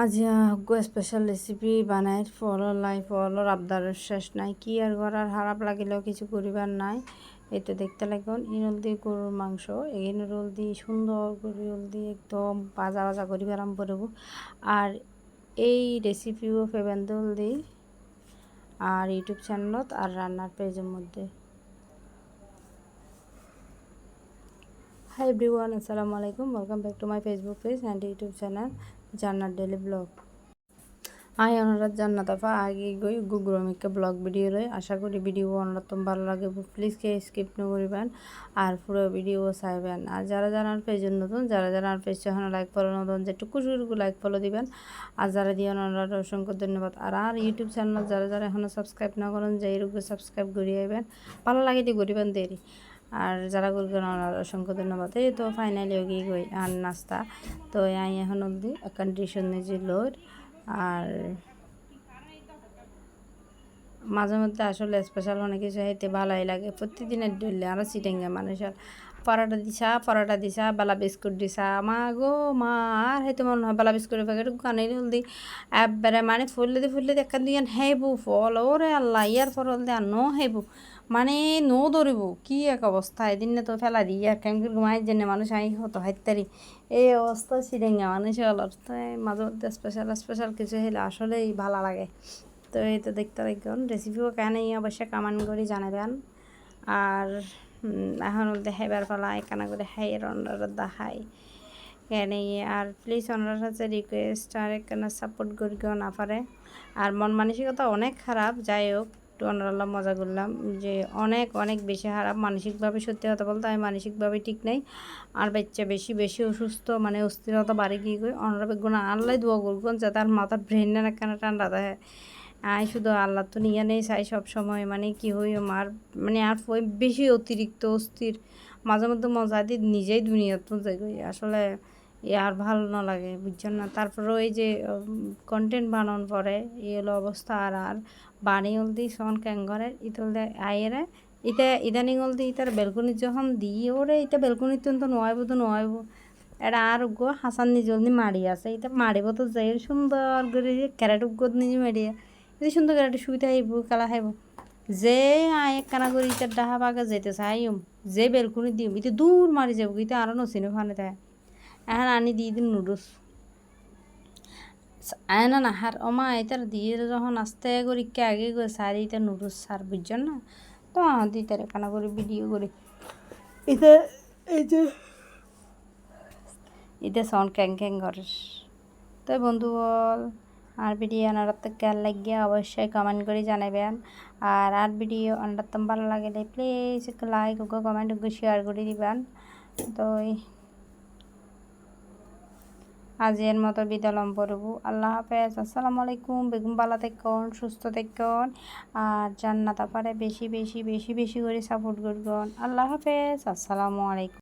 আজ special recipe বানাই ফলর লাই ফলর আবদারের শেষ নাই। কি আর করার খারাপ লাগিলেও কিছু করিবার নাই। এই তো দেখতে লাগুন ইনল দিয়ে গরুর মাংস এই রোল দিয়ে সুন্দর করে রোল দিয়ে একদম ভাজা ভাজা করি আরাম করব আর এই রেসিপিও ফেবেন্দল দিই আর ইউটিউব চ্যানেলত আর রান্নার পেজের মধ্যে। হাই এভরিওয়ান আসসালামু আলাইকুম। Welcome back to my Facebook page and YouTube channel Jannat daily vlog I অনুরাধ Jannat আফা, আগে গই গুগুরমিকে ব্লগ ভিডিও রয়ে আশা করি ভিডিও অনুরাধ তুমি ভালো লাগে প্লিজ কে স্কিপ ন করিবেন, আর পুরো ভিডিও চাইবেন। আর যারা যারা পেজের নতুন, যারা যারা পেজ এখন লাইক ফলো নতুন, যেটুকু শুরু লাইক ফলো দিবেন। আর যারা দিয়ে অনুরাধ, অসংখ্য ধন্যবাদ। আর আর ইউটিউব চ্যানেল যারা যারা এখনও সাবস্ক্রাইব না করেন যে এরকম সাবস্ক্রাইব করিয়ে আইবেন। ভালো লাগে দিয়ে করিবেন দেরি। আর যারা করবেন অসংখ্য ধন্যবাদ। এই তো ফাইনালি গিয়ে গই, আর নাস্তা। তো আমি এখন অব্দি কন্ডিশন নিজে লোড আর মাঝে মধ্যে আসলে স্পেশাল অনেক কিছু খাইতে ভালোই লাগে। প্রতিদিনের ডুললে আরও চিটেঙ্গে মানুষের পরোটা দিছা পরোটা দিছা, বেলা বিস্কুট দিছা। মা গো মা, আর হয়তো মনে হয় বেলা বিস্কুটের প্যাকেট গানে হলদি। একবারে মানে ফুললে ফুললে একখান দিয়ে হেবু ফল। ওরে আল্লাহ, ইয়ার ফল দিয়ে আর নো হেবু মানে নো ধরিব কি এক অবস্থা। এদিন তো ফেলা দিই আর কেমন ঘুমাই জন্য মানুষ আই হতো হাইতারি এই অবস্থা সিরেঙ্গা মানুষ হলো তো মাঝে মধ্যে স্পেশাল স্পেশাল কিছু হলে আসলেই ভালো লাগে। তো এই তো দেখতে দেখুন রেসিপিও কেন অবশ্যই কামান করে জানাবেন। আর এখন দেখাইবার পালা একানা করে হাই রন্ডার দেখাই। কেন আর প্লিজ ওনার কাছে রিকোয়েস্ট আর এখানে সাপোর্ট করি কেউ না পারে। আর মন মানসিকতা অনেক খারাপ, যাই হোক, একটু অনারাল্লাহ মজা করলাম। যে অনেক অনেক বেশি খারাপ, মানসিকভাবে সত্যি কথা বলতে আমি মানসিকভাবে ঠিক নেই। আর বাচ্চা বেশি বেশি অসুস্থ মানে অস্থিরতা বাড়ি গিয়ে অনারা গুণ আল্লাহ দোয়া করবেন, যাতে আর মাথার ব্রেনের একখানা ঠান্ডা দেয় আয় শুধু আল্লাহ তো নিয়ে নেই চাই সব সময়। মানে কি হই আমার মানে আর বেশি অতিরিক্ত, অস্থির। মাঝে মধ্যে মজা দিয়ে নিজেই দুনিয়াত যাই আসলে এ আর ভালো না লাগে, বুঝছেন না? তারপরে ওই যে কন্টেন্ট বানানোর পরে এই হলো অবস্থা আর আর। বাড়ি হলদি সন ক্যাঙ্গরের ইতলদে আয়েরে ইতে ইদানিং হলদি ইতার বেলকনি যখন দিয়ে ওরে ইটা বেলকনিতে তো নোয়াইব তো নোয়াইব। এটা আর গো হাসান নিজলদি মাড়ি আছে এটা মাড়িব তো যাই সুন্দর করে ক্যারেট উগ্গত নিজে মাড়িয়া। এতে সুন্দর ক্যারেট সুবিধা আইব কালা খাইব যে আয় কানা করে ইটার ডাহা বাগে যেতে চাইম যে বেলকনি দিম ইতে দূর মারি যাব ইতে আরও নচিনে ফানে তাই এখন আনি দিয়ে দিন নুডলস। আয়না না হার অমা এটার দিয়ে যখন আস্তে করি কে আগে করে সারি এটা নুডলস সার বুঝছেন না? তো দিই তার কানা করে ভিডিও করে। এটা এই যে এটা সাউন্ড ক্যাং ক্যাং করে। তো বন্ধু বল আর ভিডিও আনার তো কেয়ার লাগিয়ে অবশ্যই কমেন্ট করে জানাবেন। আর আর ভিডিও আনার ভালো লাগলে please like okay comment okay share করে দিবেন। তো আজের মতো বিদালম পড়ব আল্লাহ হাফেজ। আসসালামু আলাইকুম। বেগুন বালা থাকুন সুস্থ থাকুন আর জান্নাত পারে বেশি বেশি বেশি বেশি করে সাপোর্ট করবেন। আল্লাহ হাফেজ। আসসালামু আলাইকুম।